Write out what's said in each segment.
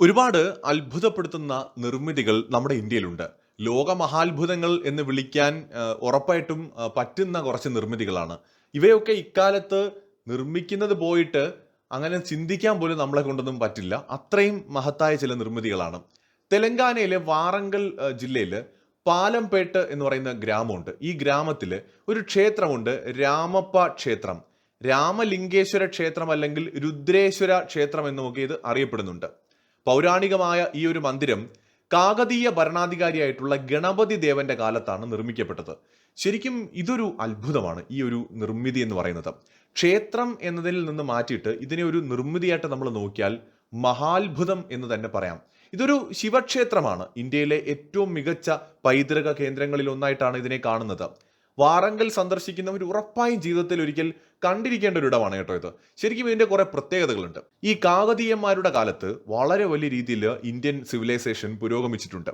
ഒരുപാട് അത്ഭുതപ്പെടുത്തുന്ന നിർമ്മിതികൾ നമ്മുടെ ഇന്ത്യയിലുണ്ട്. ലോക മഹാത്ഭുതങ്ങൾ എന്ന് വിളിക്കാൻ ഉറപ്പായിട്ടും പറ്റുന്ന കുറച്ച് നിർമ്മിതികളാണ്. ഇവയൊക്കെ ഇക്കാലത്ത് നിർമ്മിക്കുന്നത് പോയിട്ട് അങ്ങനെ ചിന്തിക്കാൻ പോലും നമ്മളെ കൊണ്ടൊന്നും പറ്റില്ല. അത്രയും മഹത്തായ ചില നിർമ്മിതികളാണ്. തെലങ്കാനയിലെ വാറങ്കൽ ജില്ലയിൽ പാലംപേട്ട് എന്ന് പറയുന്ന ഗ്രാമമുണ്ട്. ഈ ഗ്രാമത്തിൽ ഒരു ക്ഷേത്രമുണ്ട് രാമപ്പ ക്ഷേത്രം. രാമലിംഗേശ്വര ക്ഷേത്രം അല്ലെങ്കിൽ രുദ്രേശ്വര ക്ഷേത്രം എന്നുമൊക്കെ ഇത് അറിയപ്പെടുന്നുണ്ട്. പൗരാണികമായ ഈ ഒരു മന്ദിരം കാകതീയ ഭരണാധികാരിയായിട്ടുള്ള ഗണപതി ദേവന്റെ കാലത്താണ് നിർമ്മിക്കപ്പെട്ടത്. ശരിക്കും ഇതൊരു അത്ഭുതമാണ് ഈ ഒരു നിർമ്മിതി എന്ന് പറയുന്നത്. ക്ഷേത്രം എന്നതിൽ നിന്ന് മാറ്റിയിട്ട് ഇതിനെ ഒരു നിർമ്മിതിയായിട്ട് നമ്മൾ നോക്കിയാൽ മഹാത്ഭുതം എന്ന് തന്നെ പറയാം. ഇതൊരു ശിവക്ഷേത്രമാണ്. ഇന്ത്യയിലെ ഏറ്റവും മികച്ച പൈതൃക കേന്ദ്രങ്ങളിൽ ഒന്നായിട്ടാണ് ഇതിനെ കാണുന്നത്. വാറങ്കൽ സന്ദർശിക്കുന്നവർ ഉറപ്പായും ജീവിതത്തിൽ ഒരിക്കൽ കണ്ടിരിക്കേണ്ട ഒരു ഇടമാണ് കേട്ടോ ഇത്. ശരിക്കും ഇതിന്റെ കുറെ പ്രത്യേകതകളുണ്ട്. ഈ കാകതീയന്മാരുടെ കാലത്ത് വളരെ വലിയ രീതിയിൽ ഇന്ത്യൻ സിവിലൈസേഷൻ പുരോഗമിച്ചിട്ടുണ്ട്.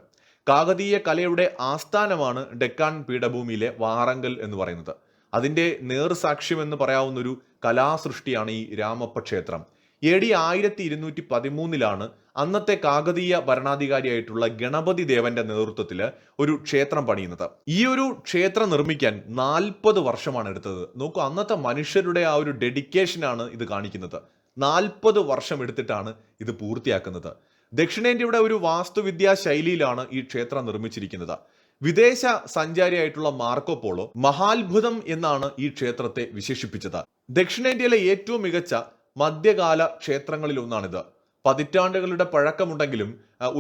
കാകതീയ കലയുടെ ആസ്ഥാനമാണ് ഡെക്കാൻ പീഠഭൂമിയിലെ വാറങ്കൽ എന്ന് പറയുന്നത്. അതിന്റെ നേർസാക്ഷ്യം എന്ന് പറയാവുന്ന ഒരു കലാസൃഷ്ടിയാണ് ഈ രാമപ്പ ക്ഷേത്രം. എ ഡി ആയിരത്തി ഇരുന്നൂറ്റി പതിമൂന്നിലാണ് അന്നത്തെ കാകതീയ ഭരണാധികാരിയായിട്ടുള്ള ഗണപതി ദേവന്റെ നേതൃത്വത്തിൽ ഒരു ക്ഷേത്രം പണിയുന്നത്. ഈ ഒരു ക്ഷേത്രം നിർമ്മിക്കാൻ നാൽപ്പത് വർഷമാണ് എടുത്തത്. നോക്കൂ അന്നത്തെ മനുഷ്യരുടെ ആ ഒരു ഡെഡിക്കേഷനാണ് ഇത് കാണിക്കുന്നത്. നാൽപ്പത് വർഷം എടുത്തിട്ടാണ് ഇത് പൂർത്തിയാക്കുന്നത്. ദക്ഷിണേന്ത്യയുടെ ഒരു വാസ്തുവിദ്യാ ശൈലിയിലാണ് ഈ ക്ഷേത്രം നിർമ്മിച്ചിരിക്കുന്നത്. വിദേശ സഞ്ചാരിയായിട്ടുള്ള മാർക്കോ പോളോ മഹാത്ഭുതം എന്നാണ് ഈ ക്ഷേത്രത്തെ വിശേഷിപ്പിച്ചത്. ദക്ഷിണേന്ത്യയിലെ ഏറ്റവും മികച്ച മധ്യകാല ക്ഷേത്രങ്ങളിലൊന്നാണിത്. പതിറ്റാണ്ടുകളുടെ പഴക്കമുണ്ടെങ്കിലും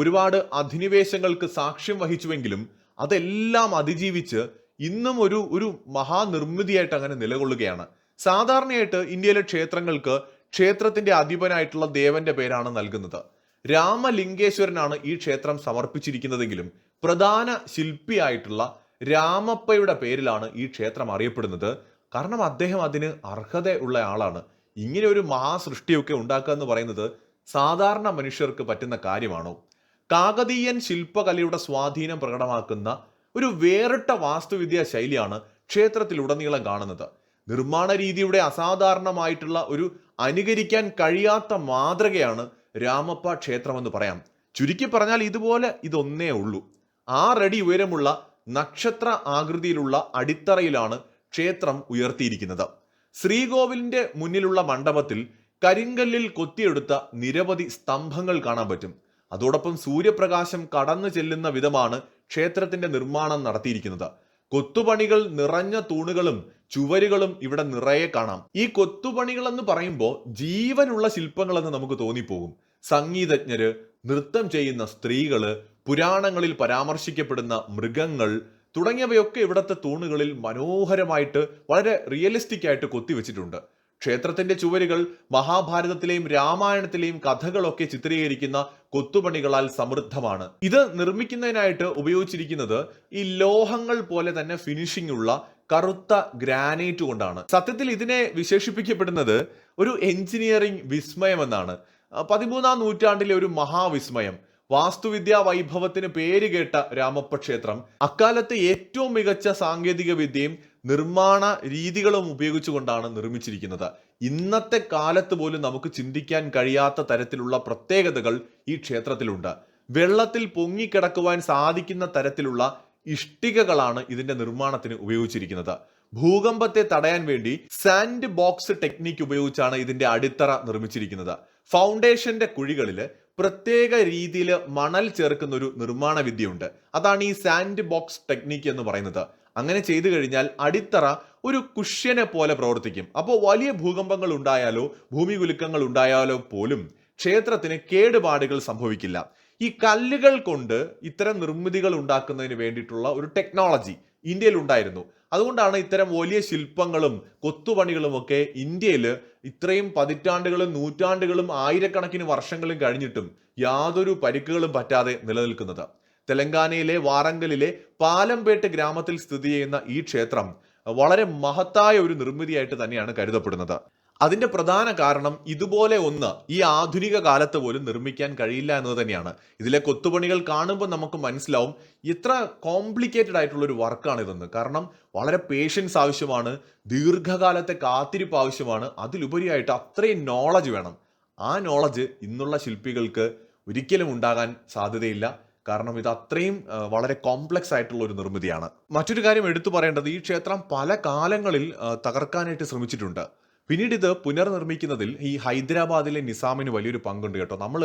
ഒരുപാട് അധിനിവേശങ്ങൾക്ക് സാക്ഷ്യം വഹിച്ചുവെങ്കിലും അതെല്ലാം അതിജീവിച്ച് ഇന്നും ഒരു ഒരു മഹാനിർമ്മിതിയായിട്ട് അങ്ങനെ നിലകൊള്ളുകയാണ്. സാധാരണയായിട്ട് ഇന്ത്യയിലെ ക്ഷേത്രങ്ങൾക്ക് ക്ഷേത്രത്തിന്റെ അധിപനായിട്ടുള്ള ദേവന്റെ പേരാണ് നൽകുന്നത്. രാമലിംഗേശ്വരനാണ് ഈ ക്ഷേത്രം സമർപ്പിച്ചിരിക്കുന്നതെങ്കിലും പ്രധാന ശില്പിയായിട്ടുള്ള രാമപ്പയുടെ പേരിലാണ് ഈ ക്ഷേത്രം അറിയപ്പെടുന്നത്. കാരണം അദ്ദേഹം അതിന് അർഹത ഉള്ള ആളാണ്. ഇങ്ങനെ ഒരു മഹാസൃഷ്ടിയൊക്കെ ഉണ്ടാക്കുക എന്ന് പറയുന്നത് സാധാരണ മനുഷ്യർക്ക് പറ്റുന്ന കാര്യമാണോ? കാകതീയൻ ശില്പകലയുടെ സ്വാധീനം പ്രകടമാക്കുന്ന ഒരു വേറിട്ട വാസ്തുവിദ്യാ ശൈലിയാണ് ക്ഷേത്രത്തിലുടനീളം കാണുന്നത്. നിർമ്മാണ രീതിയുടെ അസാധാരണമായിട്ടുള്ള ഒരു അനുകരിക്കാൻ കഴിയാത്ത മാതൃകയാണ് രാമപ്പ ക്ഷേത്രമെന്ന് പറയാം. ചുരുക്കി പറഞ്ഞാൽ ഇതുപോലെ ഇതൊന്നേ ഉള്ളൂ. ആറടി ഉയരമുള്ള നക്ഷത്ര ആകൃതിയിലുള്ള അടിത്തറയിലാണ് ക്ഷേത്രം ഉയർത്തിയിരിക്കുന്നത്. ശ്രീകോവിലിന്റെ മുന്നിലുള്ള മണ്ഡപത്തിൽ കരിങ്കല്ലിൽ കൊത്തിയെടുത്ത നിരവധി സ്തംഭങ്ങൾ കാണാൻ പറ്റും. അതോടൊപ്പം സൂര്യപ്രകാശം കടന്നു ചെല്ലുന്ന വിധമാണ് ക്ഷേത്രത്തിന്റെ നിർമ്മാണം നടത്തിയിരിക്കുന്നത്. കൊത്തുപണികൾ നിറഞ്ഞ തൂണുകളും ചുവരുകളും ഇവിടെ നിറയെ കാണാം. ഈ കൊത്തുപണികൾ എന്ന് പറയുമ്പോൾ ജീവനുള്ള ശില്പങ്ങളെന്ന് നമുക്ക് തോന്നിപ്പോകും. സംഗീതജ്ഞര് നൃത്തം ചെയ്യുന്ന സ്ത്രീകൾ പുരാണങ്ങളിൽ പരാമർശിക്കപ്പെടുന്ന മൃഗങ്ങൾ തുടങ്ങിയവയൊക്കെ ഇവിടുത്തെ തൂണുകളിൽ മനോഹരമായിട്ട് വളരെ റിയലിസ്റ്റിക് ആയിട്ട് കൊത്തിവെച്ചിട്ടുണ്ട്. ക്ഷേത്രത്തിന്റെ ചുവരുകൾ മഹാഭാരതത്തിലെയും രാമായണത്തിലെയും കഥകളൊക്കെ ചിത്രീകരിക്കുന്ന കൊത്തുപണികളാൽ സമൃദ്ധമാണ്. ഇത് നിർമ്മിക്കുന്നതിനായിട്ട് ഉപയോഗിച്ചിരിക്കുന്നത് ഈ ലോഹങ്ങൾ പോലെ തന്നെ ഫിനിഷിംഗ് ഉള്ള കറുത്ത ഗ്രാനൈറ്റ് കൊണ്ടാണ്. സത്യത്തിൽ ഇതിനെ വിശേഷിപ്പിക്കപ്പെടുന്നത് ഒരു എഞ്ചിനീയറിംഗ് വിസ്മയം എന്നാണ് പതിമൂന്നാം നൂറ്റാണ്ടിലെ ഒരു മഹാവിസ്മയം. വാസ്തുവിദ്യാ വൈഭവത്തിന് പേരുകേട്ട രാമപ്പ ക്ഷേത്രം അക്കാലത്തെ ഏറ്റവും മികച്ച സാങ്കേതിക വിദ്യയും നിർമ്മാണ രീതികളും ഉപയോഗിച്ചുകൊണ്ടാണ് നിർമ്മിച്ചിരിക്കുന്നത്. ഇന്നത്തെ കാലത്ത് പോലും നമുക്ക് ചിന്തിക്കാൻ കഴിയാത്ത തരത്തിലുള്ള പ്രത്യേകതകൾ ഈ ക്ഷേത്രത്തിലുണ്ട്. വെള്ളത്തിൽ പൊങ്ങിക്കിടക്കുവാൻ സാധിക്കുന്ന തരത്തിലുള്ള ഇഷ്ടികകളാണ് ഇതിന്റെ നിർമ്മാണത്തിന് ഉപയോഗിച്ചിരിക്കുന്നത്. ഭൂകമ്പത്തെ തടയാൻ വേണ്ടി സാൻഡ് ബോക്സ് ടെക്നിക്ക് ഉപയോഗിച്ചാണ് ഇതിന്റെ അടിത്തറ നിർമ്മിച്ചിരിക്കുന്നത്. ഫൗണ്ടേഷന്റെ കുഴികളിൽ പ്രത്യേക രീതിയിൽ മണൽ ചേർക്കുന്ന ഒരു നിർമ്മാണ വിദ്യയുണ്ട് അതാണ് ഈ സാൻഡ് ബോക്സ് ടെക്നിക്ക് എന്ന് പറയുന്നത്. അങ്ങനെ ചെയ്തു കഴിഞ്ഞാൽ അടിത്തറ ഒരു കുഷ്യനെ പോലെ പ്രവർത്തിക്കും. അപ്പോൾ വലിയ ഭൂകമ്പങ്ങൾ ഉണ്ടായാലോ ഭൂമി കുലുക്കങ്ങൾ ഉണ്ടായാലോ പോലും ക്ഷേത്രത്തിന് കേടുപാടുകൾ സംഭവിക്കില്ല. ഈ കല്ലുകൾ കൊണ്ട് ഇത്തരം നിർമ്മിതികൾ ഉണ്ടാക്കുന്നതിന് വേണ്ടിയിട്ടുള്ള ഒരു ടെക്നോളജി ഇന്ത്യയിൽ ഉണ്ടായിരുന്നു അതുകൊണ്ടാണ് ഇത്തരം വലിയ ശില്പങ്ങളും കൊത്തുപണികളും ഒക്കെ ഇന്ത്യയിൽ ഇത്രയും പതിറ്റാണ്ടുകളും നൂറ്റാണ്ടുകളും ആയിരക്കണക്കിന് വർഷങ്ങളും കഴിഞ്ഞിട്ടും യാതൊരു പരിക്കുകളും പറ്റാതെ നിലനിൽക്കുന്നത്. തെലങ്കാനയിലെ വാറങ്കലിലെ പാലംപേട്ട് ഗ്രാമത്തിൽ സ്ഥിതി ചെയ്യുന്ന ഈ ക്ഷേത്രം വളരെ മഹത്തായ ഒരു നിർമ്മിതിയായിട്ട് തന്നെയാണ് കരുതപ്പെടുന്നത്. അതിന്റെ പ്രധാന കാരണം ഇതുപോലെ ഒന്ന് ഈ ആധുനിക കാലത്ത് പോലും നിർമ്മിക്കാൻ കഴിയില്ല എന്നത് തന്നെയാണ്. ഇതിലെ കൊത്തുപണികൾ കാണുമ്പോൾ നമുക്ക് മനസ്സിലാവും ഇത്ര കോംപ്ലിക്കേറ്റഡ് ആയിട്ടുള്ള ഒരു വർക്കാണ് ഇതെന്ന്. കാരണം വളരെ പേഷ്യൻസ് ആവശ്യമാണ് ദീർഘകാലത്തെ കാത്തിരിപ്പ് ആവശ്യമാണ് അതിലുപരിയായിട്ട് അത്രയും നോളജ് വേണം. ആ നോളജ് ഇന്നുള്ള ശില്പികൾക്ക് ഒരിക്കലും ഉണ്ടാകാൻ സാധ്യതയില്ല. കാരണം ഇത് അത്രയും വളരെ കോംപ്ലക്സ് ആയിട്ടുള്ള ഒരു നിർമ്മിതിയാണ്. മറ്റൊരു കാര്യം എടുത്തു പറയേണ്ടത് ഈ ക്ഷേത്രം പല കാലങ്ങളിൽ തകർക്കാനായിട്ട് ശ്രമിച്ചിട്ടുണ്ട്. പിന്നീട് ഇത് പുനർനിർമ്മിക്കുന്നതിൽ ഈ ഹൈദരാബാദിലെ നിസാമിന് വലിയൊരു പങ്കുണ്ട് കേട്ടോ. നമ്മൾ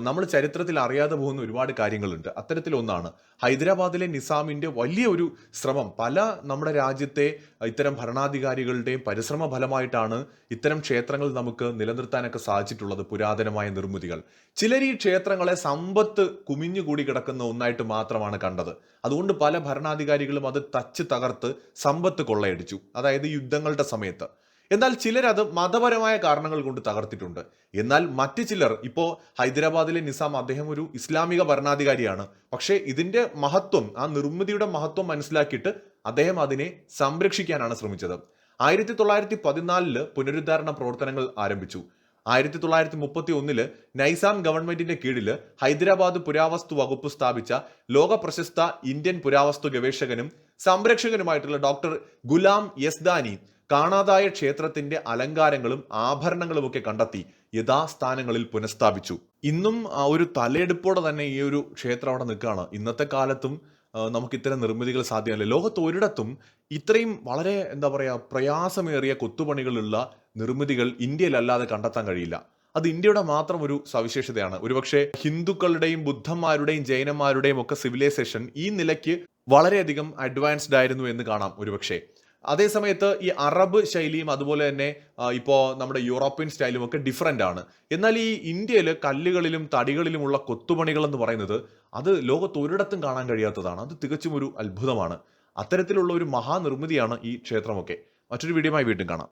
നമ്മൾ ചരിത്രത്തിൽ അറിയാതെ പോകുന്ന ഒരുപാട് കാര്യങ്ങളുണ്ട്. അത്തരത്തിലൊന്നാണ് ഹൈദരാബാദിലെ നിസാമിന്റെ വലിയ ഒരു ശ്രമം. പല നമ്മുടെ രാജ്യത്തെ ഇത്തരം ഭരണാധികാരികളുടെയും പരിശ്രമ ഫലമായിട്ടാണ് ഇത്തരം ക്ഷേത്രങ്ങൾ നമുക്ക് നിലനിർത്താനൊക്കെ സാധിച്ചിട്ടുള്ളത് പുരാതനമായ നിർമ്മിതികൾ. ചിലർ ഈ ക്ഷേത്രങ്ങളെ സമ്പത്ത് കുമിഞ്ഞുകൂടി കിടക്കുന്ന ഒന്നായിട്ട് മാത്രമാണ് കണ്ടത്. അതുകൊണ്ട് പല ഭരണാധികാരികളും അത് തച്ച് തകർത്ത് സമ്പത്ത് കൊള്ളയടിച്ചു. അതായത് യുദ്ധങ്ങളുടെ സമയത്ത്. എന്നാൽ ചിലരത് മതപരമായ കാരണങ്ങൾ കൊണ്ട് തകർത്തിട്ടുണ്ട്. എന്നാൽ മറ്റു ചിലർ ഇപ്പോൾ ഹൈദരാബാദിലെ നിസാം അദ്ദേഹം ഒരു ഇസ്ലാമിക ഭരണാധികാരിയാണ്. പക്ഷേ ഇതിന്റെ മഹത്വം ആ നിർമ്മിതിയുടെ മഹത്വം മനസ്സിലാക്കിയിട്ട് അദ്ദേഹം അതിനെ സംരക്ഷിക്കാനാണ് ശ്രമിച്ചത്. ആയിരത്തി തൊള്ളായിരത്തി പതിനാലിൽ പുനരുദ്ധാരണ പ്രവർത്തനങ്ങൾ ആരംഭിച്ചു. ആയിരത്തി തൊള്ളായിരത്തി മുപ്പത്തി ഒന്നിൽ നൈസാം ഗവൺമെന്റിന്റെ കീഴിൽ ഹൈദരാബാദ് പുരാവസ്തു വകുപ്പ് സ്ഥാപിച്ച ലോക പ്രശസ്ത ഇന്ത്യൻ പുരാവസ്തു ഗവേഷകനും സംരക്ഷകനുമായിട്ടുള്ള ഡോക്ടർ ഗുലാം യസ്ദാനി കാണാതായ ക്ഷേത്രത്തിന്റെ അലങ്കാരങ്ങളും ആഭരണങ്ങളും ഒക്കെ കണ്ടെത്തി യഥാസ്ഥാനങ്ങളിൽ പുനഃസ്ഥാപിച്ചു. ഇന്നും ആ ഒരു തലയെടുപ്പോടെ തന്നെ ഈ ഒരു ക്ഷേത്രം അവിടെ നിൽക്കുകയാണ്. ഇന്നത്തെ കാലത്തും നമുക്ക് ഇത്തരം നിർമ്മിതികൾ സാധ്യമല്ല. ലോകത്ത് ഒരിടത്തും ഇത്രയും വളരെ എന്താ പറയാ പ്രയാസമേറിയ കൊത്തുപണികളുള്ള നിർമ്മിതികൾ ഇന്ത്യയിലല്ലാതെ കണ്ടെത്താൻ കഴിയില്ല. അത് ഇന്ത്യയുടെ മാത്രം ഒരു സവിശേഷതയാണ്. ഒരുപക്ഷെ ഹിന്ദുക്കളുടെയും ബുദ്ധന്മാരുടെയും ജൈനന്മാരുടെയും ഒക്കെ സിവിലൈസേഷൻ ഈ നിലയ്ക്ക് വളരെയധികം അഡ്വാൻസ്ഡ് ആയിരുന്നു എന്ന് കാണാം ഒരുപക്ഷെ. അതേസമയത്ത് ഈ അറബ് ശൈലിയും അതുപോലെ തന്നെ ഇപ്പോൾ ഇപ്പോ നമ്മുടെ യൂറോപ്യൻ സ്റ്റൈലും ഒക്കെ ഡിഫറെന്റ് ആണ്. എന്നാൽ ഈ ഇന്ത്യയിൽ കല്ലുകളിലും തടികളിലുമുള്ള കൊത്തുപണികൾ എന്ന് പറയുന്നത് അത് ലോകത്ത് ഒരിടത്തും കാണാൻ കഴിയാത്തതാണ്. അത് തികച്ചും ഒരു അത്ഭുതമാണ്. അത്തരത്തിലുള്ള ഒരു മഹാനിർമ്മിതിയാണ് ഈ ക്ഷേത്രമൊക്കെ. മറ്റൊരു വീഡിയോയുമായി വീണ്ടും കാണാം.